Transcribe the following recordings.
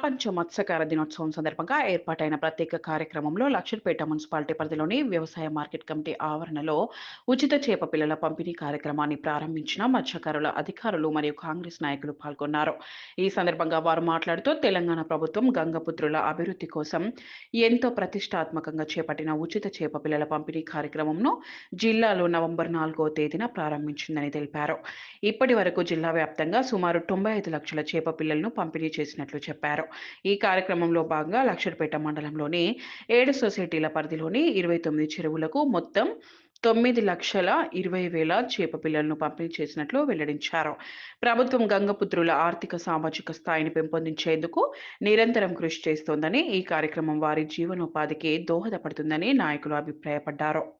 ప్రపంచ మత్స్యకార దినోత్సవం సందర్భంగా ఏర్పాటైన ప్రత్యేక కార్యక్రమంలో లక్షడ్పేట మున్సిపాలిటీ పరిధిలోని వ్యవసాయ మార్కెట్ కమిటీ ఆవరణలో ఉచిత చేప పిల్లల పంపిణీ కార్యక్రమాన్ని ప్రారంభించిన మత్స్యకారుల అధికారులు మరియు కాంగ్రెస్ నాయకులు పాల్గొన్నారు. ఈ సందర్భంగా వారు మాట్లాడుతూ తెలంగాణ ప్రభుత్వం గంగపుత్రుల అభివృద్ధి కోసం ఎంతో ప్రతిష్టాత్మకంగా చేపట్టిన ఉచిత చేప పిల్లల పంపిణీ కార్యక్రమంను జిల్లాలో నవంబర్ నాలుగో తేదీన ప్రారంభించిందని తెలిపారు. ఇప్పటి వరకు జిల్లా వ్యాప్తంగా సుమారు తొంభై ఐదు లక్షల చేప పిల్లలను పంపిణీ చేసినట్లు చెప్పారు. ఈ కార్యక్రమంలో భాగంగా లక్షడిపేట మండలంలోని ఏడు సొసైటీల పరిధిలోని ఇరవై తొమ్మిది చెరువులకు మొత్తం తొమ్మిది లక్షల ఇరవై వేల చేప పిల్లలను పంపిణీ చేసినట్లు వెల్లడించారు. ప్రభుత్వం గంగపుత్రుల ఆర్థిక సామాజిక స్థాయిని పెంపొందించేందుకు నిరంతరం కృషి చేస్తోందని ఈ కార్యక్రమం వారి జీవనోపాధికి దోహదపడుతుందని నాయకులు అభిప్రాయపడ్డారు.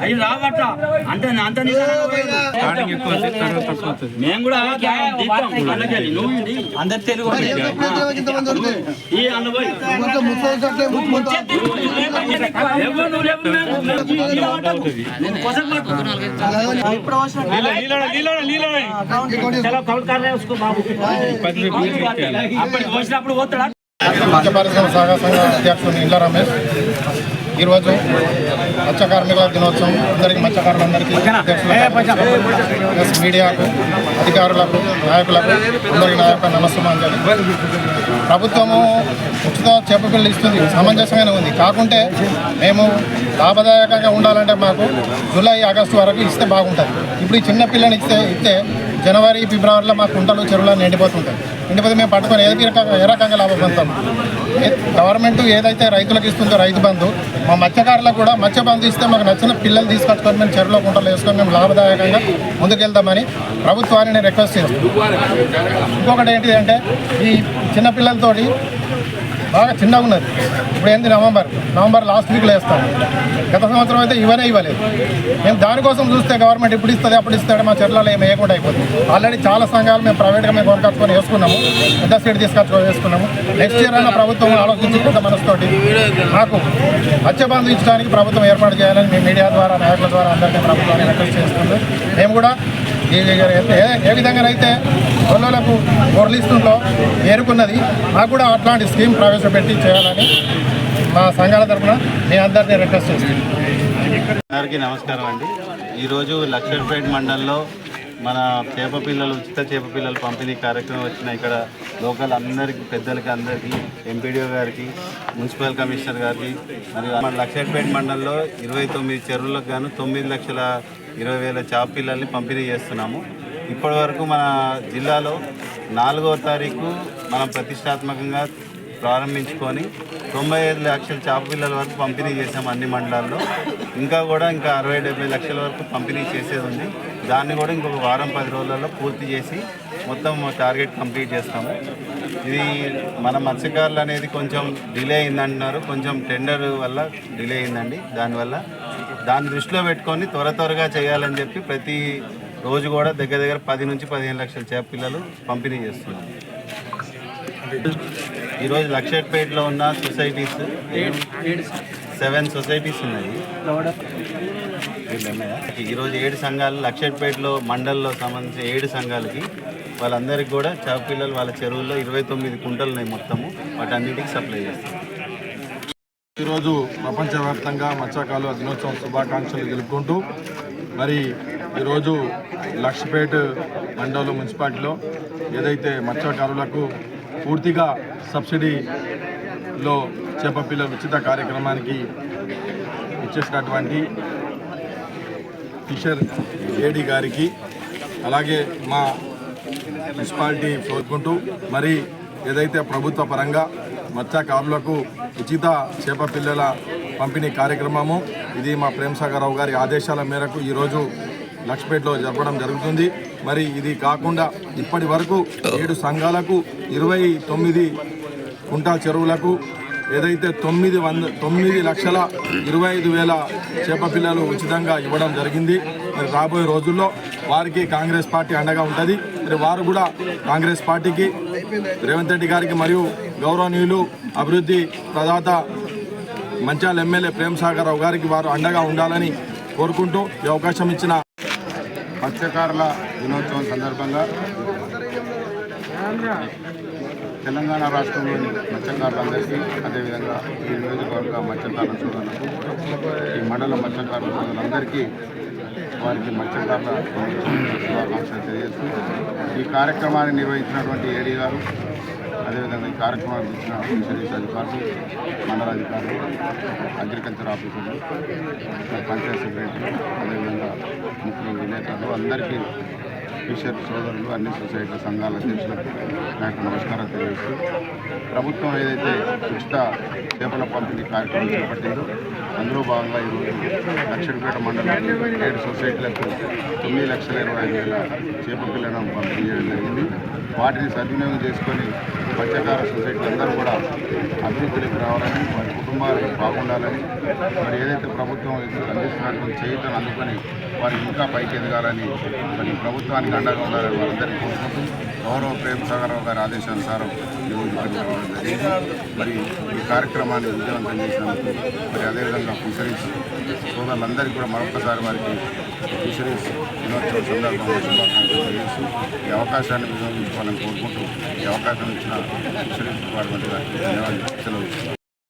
అవి రావు అట్ట అంటే అంత మేము కూడా. అందరు తెలుగు ఈ అప్పటికి వచ్చినప్పుడు పోతాడా? మత్స్య పరిశ్రమ సహకార సంఘ అధ్యక్షుడు ఇండ్ల రమేష్. ఈరోజు మత్స్య కార్మికుల దినోత్సవం. అందరికీ మత్స్యకారులందరికీ ప్లస్ మీడియాకు అధికారులకు నాయకులకు అందరికీ నా యొక్క నమస్సుమాంజలి. ప్రభుత్వము ఉచిత చేప పిల్లలు ఇస్తుంది. సమంజసమైన ఉంది. కాకుంటే మేము లాభదాయకంగా ఉండాలంటే మాకు జూలై ఆగస్టు వరకు ఇస్తే బాగుంటుంది. ఇప్పుడు ఈ చిన్న పిల్లని ఇస్తే ఇస్తే జనవరి ఫిబ్రవరిలో మా కుంటలు చెరువులు నిండిపోతుంటాయి. నిండిపోతే మేము పట్టుకొని ఏ రకంగా ఏ రకంగా లాభం పొందుతాం? గవర్నమెంట్ ఏదైతే రైతులకు ఇస్తుందో రైతు బంధు మా మత్స్యకారులకు కూడా మత్స్య బంధు ఇస్తే మాకు నచ్చిన పిల్లలు తీసుకొచ్చుకొని మేము చెరువులో కుంటలు వేసుకొని మేము లాభదాయకంగా ముందుకెళ్దామని ప్రభుత్వాన్ని నేను రిక్వెస్ట్ చేస్తాను ఇంకొకటి ఏంటి అంటే ఈ చిన్నపిల్లలతోటి బాగా చిన్నగా ఉన్నది. ఇప్పుడు ఏంది నవంబర్? నవంబర్ లాస్ట్ వీక్లో వేస్తాం. గత సంవత్సరం అయితే ఇవనే ఇవ్వలేదు. మేము దానికోసం చూస్తే గవర్నమెంట్ ఇప్పుడు ఇస్తుంది అప్పుడు ఇస్తాడు మా చెర్లలో ఏమి వేయకుండా అయిపోతుంది. ఆల్రెడీ చాలా సంఘాలు మేము ప్రైవేట్గా మేము కొనుకొచ్చుకొని వేసుకున్నాము. పెద్ద సీట్ తీసుకొచ్చుకొని వేసుకున్నాము. నెక్స్ట్ ఇయర్ అయినా ప్రభుత్వం ఆలోచించి పెద్ద మనసుతోటి మత్స్య బంధు ఇచ్చడానికి ప్రభుత్వం ఏర్పాటు చేయాలని మీ మీడియా ద్వారా నాయకుల ద్వారా అందరికీ ప్రభుత్వాన్ని రిక్వెస్ట్ చేస్తుంది మేము కూడా ఏ- ఏ విధంగానైతే గొల్లలకు గొర్రెలిస్తుందో ఏరుకున్నది మాకు కూడా అట్లాంటి స్కీమ్ ప్రవేశపెట్టి చేయాలని మా సంఘాల తరఫున మీ అందరినీ రిక్వెస్ట్ చేస్తాను అందరికీ నమస్కారం అండి. ఈరోజు లక్ష్మీపేట మండలంలో మన చేప పిల్లలు ఉచిత చేప పిల్లలు పంపిణీ కార్యక్రమం వచ్చిన ఇక్కడ లోకల్ అందరికి పెద్దలకి అందరికీ ఎంపీడీఓ గారికి మున్సిపల్ కమిషనర్ గారికి మరియు మన లక్ష్మీపేట మండలంలో ఇరవై తొమ్మిది చెరువులకు గాను తొమ్మిది లక్షల ఇరవై వేల చేప పిల్లల్ని పంపిణీ చేస్తున్నాము. ఇప్పటి వరకు మన జిల్లాలో నాలుగవ తారీఖు మనం ప్రతిష్టాత్మకంగా ప్రారంభించుకొని తొంభై ఐదు లక్షల చేప పిల్లల వరకు పంపిణీ చేసాం అన్ని మండలాల్లో. ఇంకా కూడా ఇంకా అరవై డెబ్బై లక్షల వరకు పంపిణీ చేసేది ఉంది. దాన్ని కూడా ఇంకొక వారం పది రోజులలో పూర్తి చేసి మొత్తం టార్గెట్ కంప్లీట్ చేస్తాము. ఇది మన మత్స్యకారులు అనేది కొంచెం డిలే అయిందంటున్నారు. కొంచెం టెండర్ వల్ల డిలే అయిందండి. దానివల్ల దాన్ని దృష్టిలో పెట్టుకొని త్వర త్వరగా చేయాలని చెప్పి ప్రతి రోజు కూడా దగ్గర దగ్గర పది నుంచి పదిహేను లక్షల చేప పిల్లలు పంపిణీ చేస్తున్నాం ఈరోజు లక్షట్పేటలో ఉన్న సొసైటీస్ సెవెన్ సొసైటీస్ ఉన్నాయి. ఈరోజు ఏడు సంఘాలు లక్షట్పేటలో మండల్లో సంబంధించిన ఏడు సంఘాలకి వాళ్ళందరికీ కూడా చేప పిల్లలు వాళ్ళ చెరువుల్లో ఇరవై తొమ్మిది కుంటలు ఉన్నాయి మొత్తము. వాటన్నిటికి సప్లై చేస్తాం ఈరోజు ప్రపంచవ్యాప్తంగా మత్స్యకారులు దినోత్సవం శుభాకాంక్షలు తెలుపుకుంటూ మరి ఈరోజు లక్ష్మీపేట మండలం మున్సిపాలిటీలో ఏదైతే మత్స్యకారులకు పూర్తిగా సబ్సిడీలో చేపపిల్ల ఉచిత కార్యక్రమానికి ఇచ్చేసినటువంటి కిషర్ ఏడి గారికి అలాగే మా మున్సిపాలిటీ కోరుకుంటూ మరి ఏదైతే ప్రభుత్వ పరంగా మత్స్యకారులకు ఉచిత చేప పిల్లల పంపిణీ కార్యక్రమము ఇది మా ప్రేమసాగరరావు గారి ఆదేశాల మేరకు ఈరోజు లక్ష్పేటలో జరపడం జరుగుతుంది. మరి ఇది కాకుండా ఇప్పటి వరకు ఏడు సంఘాలకు ఇరవై తొమ్మిది కుంటా చెరువులకు ఏదైతే తొమ్మిది వంద తొమ్మిది లక్షల ఇరవై ఐదు వేల చేప పిల్లలు ఉచితంగా ఇవ్వడం జరిగింది. మరి రాబోయే రోజుల్లో వారికి కాంగ్రెస్ పార్టీ అండగా ఉంటుంది. మరి వారు కూడా కాంగ్రెస్ పార్టీకి రేవంత్ రెడ్డి గారికి మరియు గౌరవనీయులు అభివృద్ధి ప్రదాత మంచాల ఎమ్మెల్యే ప్రేమ్ సాగర్ రావు గారికి వారు అండగా ఉండాలని కోరుకుంటూ ఈ అవకాశం ఇచ్చిన మత్స్యకారుల దినోత్సవం సందర్భంగా తెలంగాణ రాష్ట్రంలోని మత్స్యకారులందరికీ అదేవిధంగా ఈ నియోజకవర్గ మత్స్యకారుల సోదరులకు ఈ మండల మత్స్యకారుల సోదరులందరికీ వారికి మత్స్యకారుల శుభాకాంక్షలు తెలియజేస్తూ ఈ కార్యక్రమాన్ని నిర్వహించినటువంటి ఏడీ గారు అదేవిధంగా ఈ కార్యక్రమానికి ఇచ్చిన ఫిషరీస్ అధికారులు మండల అధికారులు అగ్రికల్చర్ ఆఫీసర్లు పంచాయత్ సెక్రటరీ అదేవిధంగా ముఖ్య విలేకరులు అందరికీ ఫిషర్ సోదరులు అన్ని సొసైటీ సంఘాల అధ్యక్షులకు నాకు నమస్కారం తెలియజేస్తూ ప్రభుత్వం ఏదైతే ఉచిత చేపల పంపిణీ కార్యక్రమం చేపట్టిందో అందులో భాగంగా ఈరోజు లక్షణపేట మండలంలో ఏడు సొసైటీలకు తొమ్మిది లక్షల ఇరవై ఐదు వేల చేప పిల్లలను పంపిణీ చేయడం జరిగింది. వాటిని సద్వినియోగం చేసుకొని మత్స్యకార సొసైటీలు అందరూ కూడా అభివృద్ధిలోకి రావాలని వారి కుటుంబాలు బాగుండాలని మరి ఏదైతే ప్రభుత్వం అందిస్తున్నటువంటి చేయుతను అందుకొని వారు ఇంకా పైకి ఎదగాలని మరి ప్రభుత్వానికి అండగా ఉండాలని వారందరికీ కోరుకుంటూ గౌరవ ప్రేమ్ సాగరరావు గారి ఆదేశానుసారం ఈరోజు జరిగింది. మరి ఈ కార్యక్రమాన్ని విజయవంతం చేసినందుకు మరి అదేవిధంగా ఫిషరీస్ సోదరులందరికీ కూడా మరొకసారి వారికి ఫిషరీస్ దినోత్సవం సందర్భంగా శుభాకాంక్షలు తెలియజేస్తూ ఈ అవకాశాన్ని వినియోగించుకోవాలని కోరుకుంటూ ఈ అవకాశం ఇచ్చిన ఫిషరీస్ డిపార్ట్మెంట్ గారికి ధన్యవాదాలు. సెలవు.